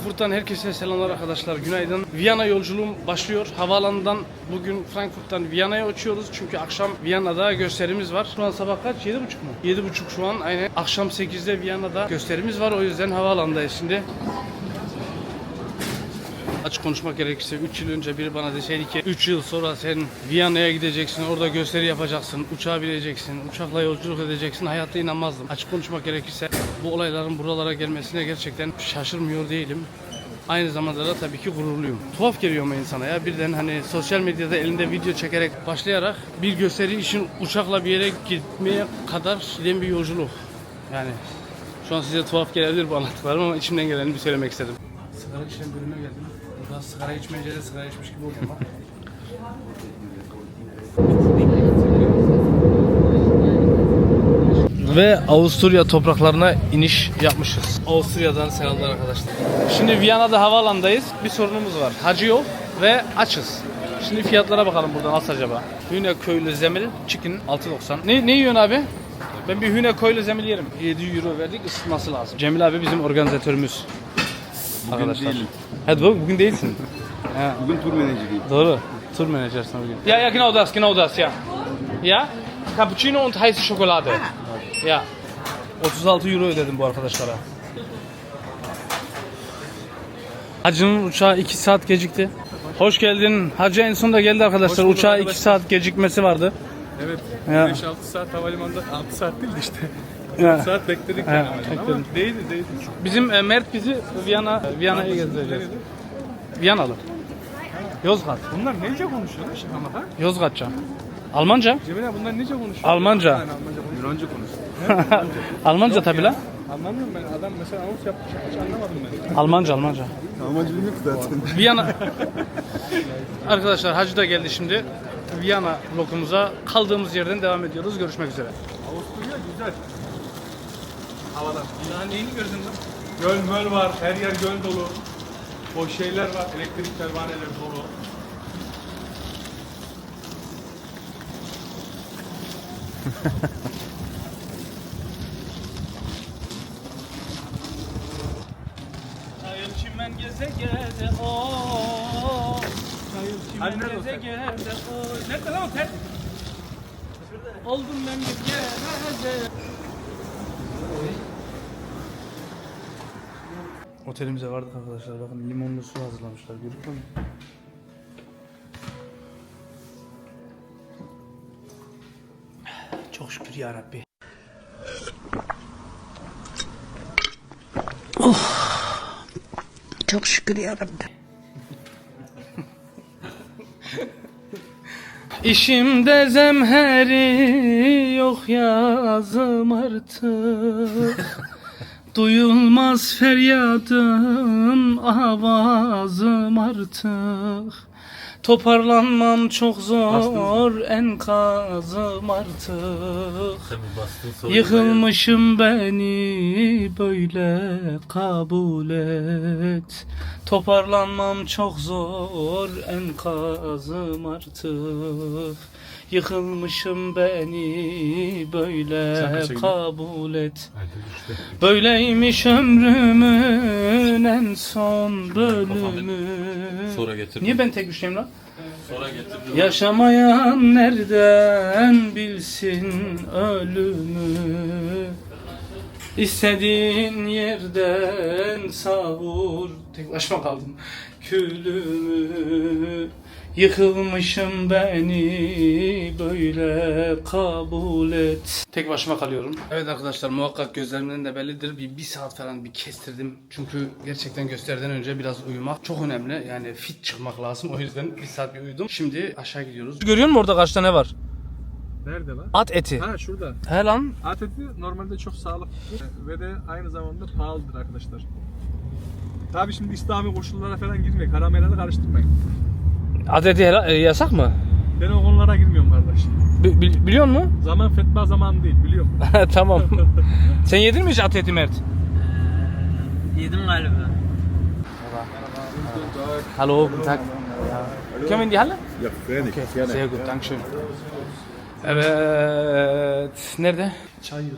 Frankfurt'tan herkese selamlar arkadaşlar. Günaydın. Viyana yolculuğum başlıyor. Havaalanından bugün Frankfurt'tan Viyana'ya uçuyoruz. Çünkü akşam Viyana'da gösterimiz var. Şu an sabah kaç? 7.30 mu? 7.30 şu an. Aynen. Akşam 8'de Viyana'da gösterimiz var. O yüzden havaalanındayız şimdi. Açık konuşmak gerekirse 3 yıl önce biri bana deseydi ki 3 yıl sonra sen Viyana'ya gideceksin, orada gösteri yapacaksın, uçağa bineceksin, uçakla yolculuk edeceksin hayatta inanmazdım. Açık konuşmak gerekirse bu olayların buralara gelmesine gerçekten şaşırmıyor değilim. Aynı zamanda da tabii ki gururluyum. Tuhaf geliyor mu insana ya birden hani sosyal medyada elinde video çekerek başlayarak bir gösteri için uçakla bir yere gitmeye kadar giden bir yolculuk. Yani şu an size tuhaf gelebilir bu anlattıklarım ama içimden geleni bir söylemek istedim. Sigara içen bölüme geldim. Sigara içmeyince de sigara içmiş gibi oldum. Ve Avusturya topraklarına iniş yapmışız. Avusturya'dan selamlar arkadaşlar. Şimdi Viyana'da havaalandayız. Bir sorunumuz var. Hacı yok ve açız. Şimdi fiyatlara bakalım buradan nasıl acaba. Hüne köylü zemil, chicken 6.90. Ne, ne yiyorsun abi? Ben bir hüne köylü zemil yerim. 7 euro verdik ısıtması lazım. Cemil abi bizim organizatörümüz. Bugün arkadaşlar. değilim. Hadi bak bugün değilsin. ha, Bugün tur menajeriyim. doğru. Tur menajersin bugün. Ja, ja, genau das, genau das, ja. Ja? Cappuccino und heiße Schokolade. Ya. 36 euro ödedim bu arkadaşlara. Hacı'nın uçağı 2 saat gecikti. Hoş geldin. Hacı en sonunda geldi arkadaşlar. bulduk Uçağı 2 arkadaşlar. saat gecikmesi vardı. Evet. Ya. 5-6 saat havalimanında 6 saat değildi işte. 4 saat bekledik Ha, yani ama değdi değdi. Bizim e, Mert bizi Viyana Viyana'ya gezdireceğiz. Viyanalı. Yozgat. Bunlar nece konuşuyorlar şimdi ama ha? Yozgatça. Almanca? Cemile bunlar nece konuşuyor? Almanca. Yani Almanca konuşuyor. Yunanca konuş. Almanca tabi la. Anlamıyorum ben. Adam mesela anons yapmış. Hiç anlamadım ben. Almanca, Almanca. Almanca bilmiyor ki zaten. Viyana. Arkadaşlar hacı da geldi şimdi. Viyana vlogumuza kaldığımız yerden devam ediyoruz. Görüşmek üzere. Avusturya güzel. Havadan. Daha neyini gördün lan? Göl möl var. Her yer göl dolu. Boş şeyler var. Elektrik pervaneleri dolu. Çayır çimen geze geze o. Çayır Hani çimen geze geze o. Nerede lan o tel? Oldum ben bir geze. Otelimize vardık arkadaşlar. Bakın limonlu su hazırlamışlar. Görüyor musun? Çok şükür ya Rabbi. Çok şükür yarabbim. İşimde zemheri yok yazım artık Duyulmaz feryadım avazım artık Toparlanmam çok zor enkazım artık Yıkılmışım beni böyle kabul et. Toparlanmam çok zor enkazım artık Yıkılmışım beni böyle kabul et. Böyleymiş ömrümün en son bölümü. Sonra getirdim. Niye ben tek güçlüyüm lan? Yaşamayan nereden bilsin ölümü? İstediğin yerden savur. Tek başıma kaldım külümü Yıkılmışım beni böyle kabul et. Tek başıma kalıyorum. Evet arkadaşlar muhakkak gözlerimden de bellidir. Bir, bir saat falan bir kestirdim. Çünkü gerçekten gösteriden önce biraz uyumak çok önemli. Yani fit çıkmak lazım. O yüzden bir saat bir uyudum. Şimdi aşağı gidiyoruz. Görüyor musun orada kaç tane var? Nerede lan? At eti. Ha şurada. He lan. At eti normalde çok sağlıklıdır ve de aynı zamanda pahalıdır arkadaşlar. Tabi şimdi İslami koşullara falan girmeyin. Haram helali karıştırmayın. At eti hela- e, yasak mı? Ben o konulara girmiyorum kardeş. Bi- bi- biliyor musun? Zaman fetva zamanı değil biliyorum. tamam. Sen yedin mi hiç at eti Mert? Yedim galiba. Hallo, guten Tag. Können wir in die Halle? Ja. Okay, sehr gut, dankeschön. Evet, nerede? Çayır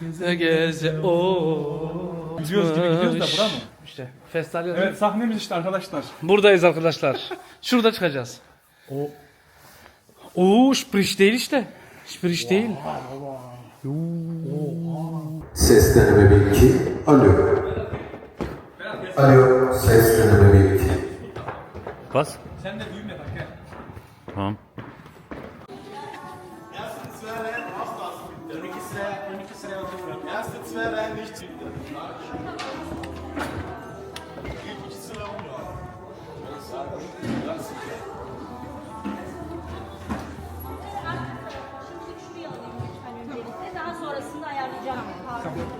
geze geze o. Gidiyoruz gibi gidiyoruz da bura mı? İşte festal yazıyor. Evet sahnemiz işte arkadaşlar. Buradayız arkadaşlar. Şurada çıkacağız. O. Oo, Sprich değil işte. Sprich değil. Ses deneme bir iki. Alo. Alo. Ses deneme bir iki. Bas. Sen de büyüme bak gel. Tamam. Şimdi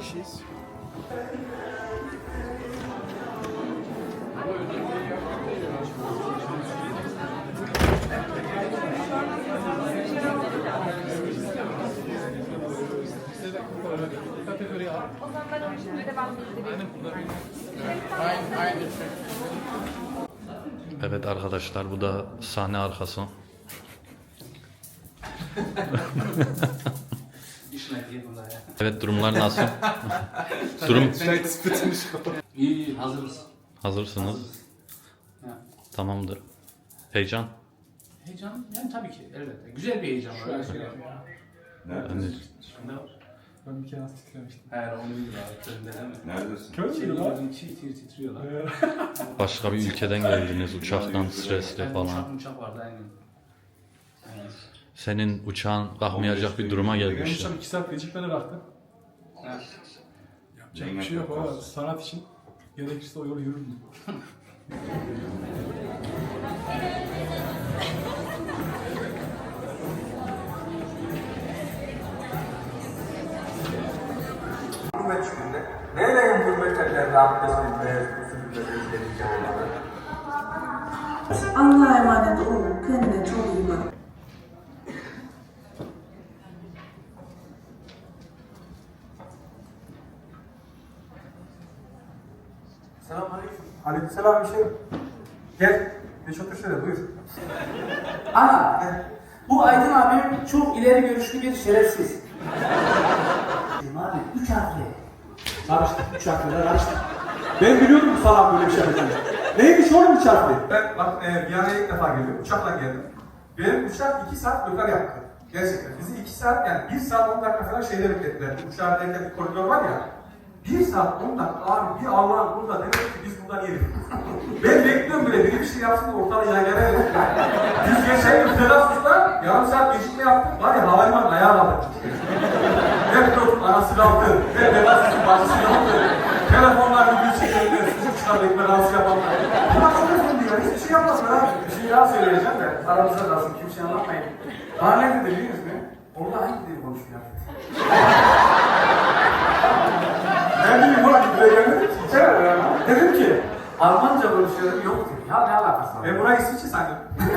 O zaman ben onu şimdi de ben bildireyim. Evet arkadaşlar bu da sahne arkası. evet durumlar nasıl? Durum İyi, hazırız. hazırsınız. Tamamdır. Heyecan. Heyecan, yani tabii ki elbette. Güzel bir heyecan var. öyle söyleyeyim. Hani var? Ben bir kere az titremiştim. Hayır, onu bildim abi. Önünde değil mi? Neredesin? Kör Senin müydü lan? gözün çiğ titriyorlar. Başka bir ülkeden geldiniz uçaktan stresli falan. Uçak uçak vardı aynen. Senin uçağın kalkmayacak bir duruma Ben gelmişler. uçak 2 saat gecikmene bıraktım. Evet. Yapacak bir şey yok ama sanat için gerekirse o yolu yürürdüm. Hürmet günde. Neyle hürmet ederler abdestin ve sürükleriyle Allah'a emanet olun. Kendine çok iyi bak. Aleykümselam şey. Gel. Geç otur şöyle buyur. Ana, bu Aydın abim çok ileri görüşlü bir şerefsiz. abi üç harfli. Karıştık. Üç harfle karıştık. Ben biliyordum bu salak böyle bir şey. Neymiş oğlum üç harfli? Ben bak e, Viyana'ya ilk defa geliyorum. Uçakla geldim. Benim uçak iki saat yukarı yaptı. Gerçekten. Bizi iki saat yani bir saat on dakika falan şeyde beklettiler. Uçağın derken bir koridor var ya. Bir saat on dakika abi bir Allah'ın burada demek ki biz buradan yedik. ben bekliyorum bile biri bir şey yapsın da ortalığı yaygara yok. Biz geçen gün Pegasus'ta yarım saat gecikme yaptık. Var ya havalimanı ayağa kaldık. Hep pilotun anası kalktı. Hep Pegasus'un bacısı kalktı. Telefonlar video çekiyordu. Sucuk çıkardı ekmek arası yapanlar. Bunlar çok üzüldü ya. Hiçbir şey yapmasın ha. Bir şey daha söyleyeceğim de. Aramızda kalsın. Kimseye anlatmayın. Bana ne dedi biliyor musunuz? Orada hangi dili konuşuyor? Ben bilmiyorum ulan buraya gelmedim ki. Dedim ki Almanca konuşuyorum yok dedi. Ya ne alakası var? Ben buraya İsviçre sandım.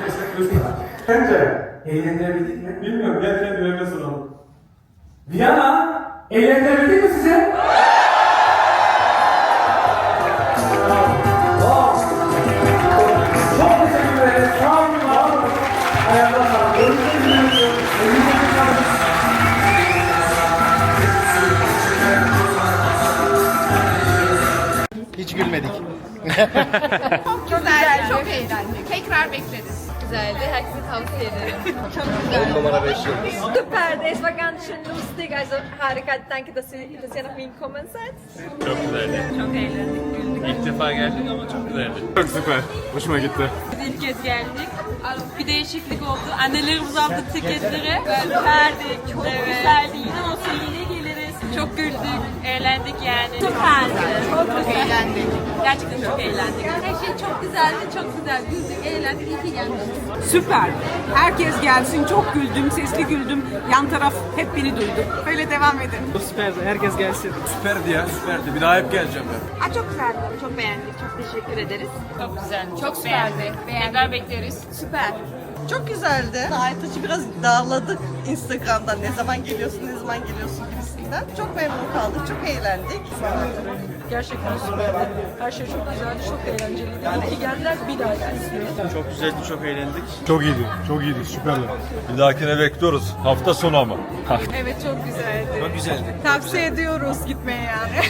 Neyse gözüm var. Sence eğlendirebildik mi? Bilmiyorum. Gel kendi önüne soralım. Viyana eğlendirebildik mi size? Gülmedik. Çok güzel, çok eğlendik. Tekrar bekleriz. Güzeldi, herkese tavsiye ederim. Çok güzel. 10 numara 5 yıldız. Super, das war ganz schön lustig. Also harika, danke, dass ihr, dass ihr nach Wien gekommen seid. Çok güzeldi. Çok eğlendik, güldük. İlk defa geldik ama çok güzeldi. Çok süper. Hoşuma gitti. İlk kez geldik. Bir değişiklik oldu. Annelerimiz aldı tiketleri. Verdik. Çok güzeldi. Yine olsa yine. Çok güldük, eğlendik yani. Süperdi. Çok, çok eğlendik. Gerçekten çok eğlendik. Her şey çok güzeldi, çok güzel. Güldük, eğlendik. İyi ki gelmişiz. Süper. Herkes gelsin. Çok güldüm, sesli güldüm. Yan taraf hep beni duydu. Böyle devam edin. Süperdi. Herkes gelsin. Süperdi ya süperdi. Bir daha hep geleceğim ben. Aa, çok güzeldi. Çok beğendik. Çok teşekkür ederiz. Çok güzel. Çok süperdi. Tekrar bekleriz. Süper. Çok güzeldi. Aytaç'ı biraz dağladık Instagram'dan. Ne zaman geliyorsun, ne zaman geliyorsun gibisinden. Çok memnun kaldık, çok eğlendik. Gerçekten süperdi. Her şey çok güzeldi, çok eğlenceliydi. İyi ki geldiler, bir daha gelsinler. Çok güzeldi, çok eğlendik. Çok iyiydi, çok iyiydi, süperdi. Bir dahakine bekliyoruz. Hafta sonu ama. Evet çok güzeldi. Çok güzeldi. Tavsiye ediyoruz gitmeye yani.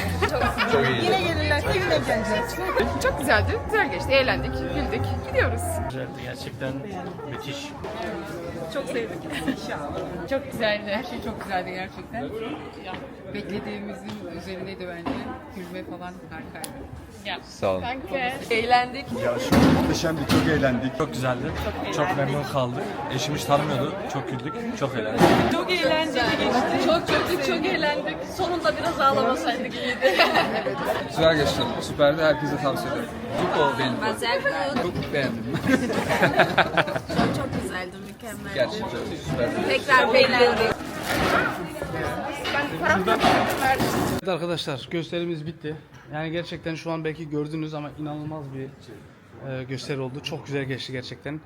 Çok iyi. Yine gelirler, yine geleceğiz. Çok güzeldi. Güzel geçti. Eğlendik, güldük. Gidiyoruz. Güzeldi gerçekten müthiş. Çok sevdik. Çok güzeldi. Her şey çok güzeldi gerçekten. Beklediğimizin üzerindeydi bence. Gülme falan harikaydı. Sağ olun. Eğlendik. Muhteşemdi, çok eğlendik. Çok güzeldi. Çok memnun kaldık. Eşim hiç tanımıyordu. Çok güldük, çok eğlendik. Çok eğlenceli geçti. Çok güldük, çok eğlendik. Sonunda biraz ağlamasaydık iyiydi. Güzel geçti. Süperdi. Herkese tavsiye ederim. Çok o beğendim. Çok beğendim. çok güzeldi, mükemmel. Gerçekten süperdi. Tekrar Evet arkadaşlar gösterimiz bitti. Yani gerçekten şu an belki gördünüz ama inanılmaz bir e, gösteri oldu. Çok güzel geçti gerçekten.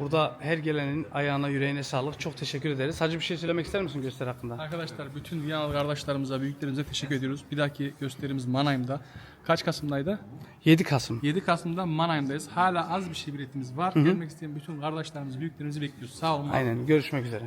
Burada her gelenin ayağına yüreğine sağlık. Çok teşekkür ederiz. Hacı bir şey söylemek ister misin gösteri hakkında? Arkadaşlar bütün Viyanalı kardeşlerimize, büyüklerimize teşekkür ediyoruz. Bir dahaki gösterimiz Mannheim'da. Kaç Kasım'daydı? 7 Kasım. 7 Kasım'da Mannheim'dayız. Hala az bir şey biletimiz var. Gelmek isteyen bütün kardeşlerimizi, büyüklerimizi bekliyoruz. Sağ olun. Aynen görüşmek üzere.